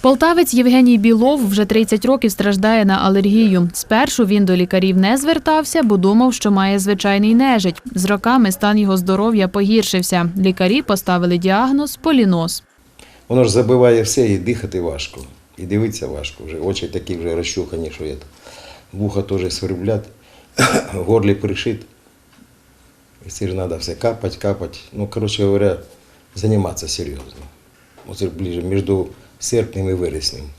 Полтавець Євгеній Білов вже 30 років страждає на алергію. Спершу він до лікарів не звертався, бо думав, що має звичайний нежить. З роками стан його здоров'я погіршився. Лікарі поставили діагноз поліноз. Воно ж забиває все і дихати важко. І дивитися важко. Вже очі такі вже розчухані, що є. Вуха теж сверблять, горлі пришит. І це ж треба все капати, капати. Ну, коротше говоря, займатися серйозно. Оце ближе між серпнем и вереснем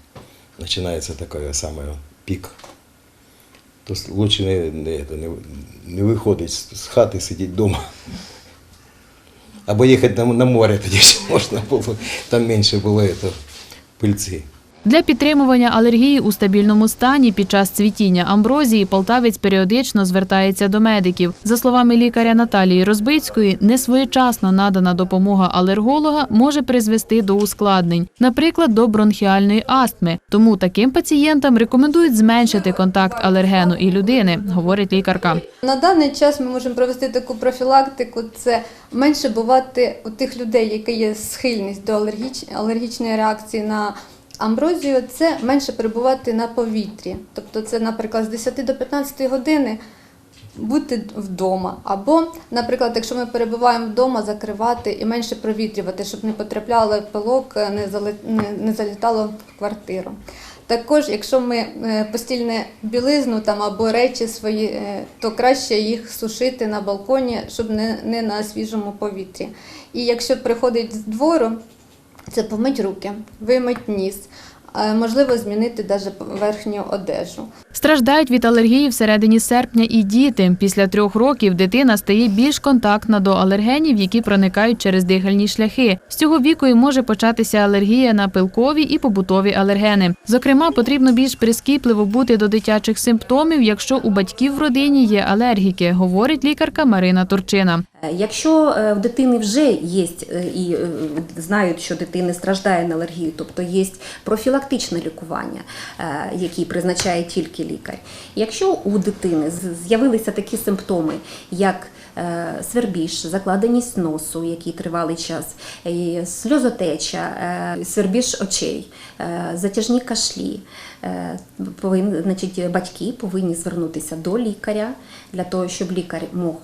починається такий саме пік. То лучше не, не, не, не виходить з хати, сидіти вдома. Або їхати на, на море, тоді ще можна було, там менше було это, пильці. Для підтримування алергії у стабільному стані під час цвітіння амброзії полтавець періодично звертається до медиків. За словами лікаря Наталії Розбицької, несвоєчасно надана допомога алерголога може призвести до ускладнень, наприклад, до бронхіальної астми. Тому таким пацієнтам рекомендують зменшити контакт алергену і людини, говорить лікарка. На даний час ми можемо провести таку профілактику. Це менше бувати у тих людей, які є схильність до алергіч- алергічної реакції на амброзію, це менше перебувати на повітрі. Тобто, це, наприклад, з 10 до 15 години бути вдома. Або, наприклад, якщо ми перебуваємо вдома, закривати і менше провітрювати, щоб не потрапляло пилок, не, залітало в квартиру. Також, якщо ми е, постільне білизну там або речі свої, е, то краще їх сушити на балконі, щоб не, не на свіжому повітрі. І якщо приходить з двору, це помить руки, вимить ніс, е, можливо, змінити навіть верхню одежу. Страждають від алергії всередині серпня і діти. Після трьох років дитина стає більш контактна до алергенів, які проникають через дихальні шляхи. З цього віку і може початися алергія на пилкові і побутові алергени. Зокрема, потрібно більш прискіпливо бути до дитячих симптомів, якщо у батьків в родині є алергіки, говорить лікарка Марина Турчина. Е, Якщо е, в дитини вже є е, і знають, що дитина страждає на алергію, тобто є профілактичне лікування, яке призначає тільки лікар. Якщо у дитини з'явилися такі симптоми, як свербіж, закладеність носу, який тривалий час, сльозотеча, свербіж очей, затяжні кашлі, значить, батьки повинні звернутися до лікаря для того, щоб лікар мог,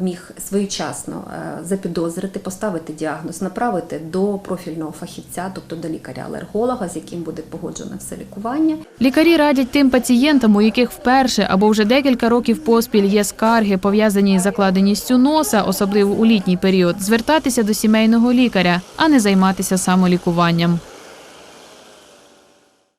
міг своєчасно е, запідозрити, поставити діагноз, направити до профільного фахівця, тобто до лікаря-алерголога, з яким буде погоджено все лікування. Лікарі радять тим пацієнтам, у яких вперше або вже декілька років поспіль є скарги, пов'язані з закладеністю носа, особливо у літній період, звертатися до сімейного лікаря, а не займатися самолікуванням.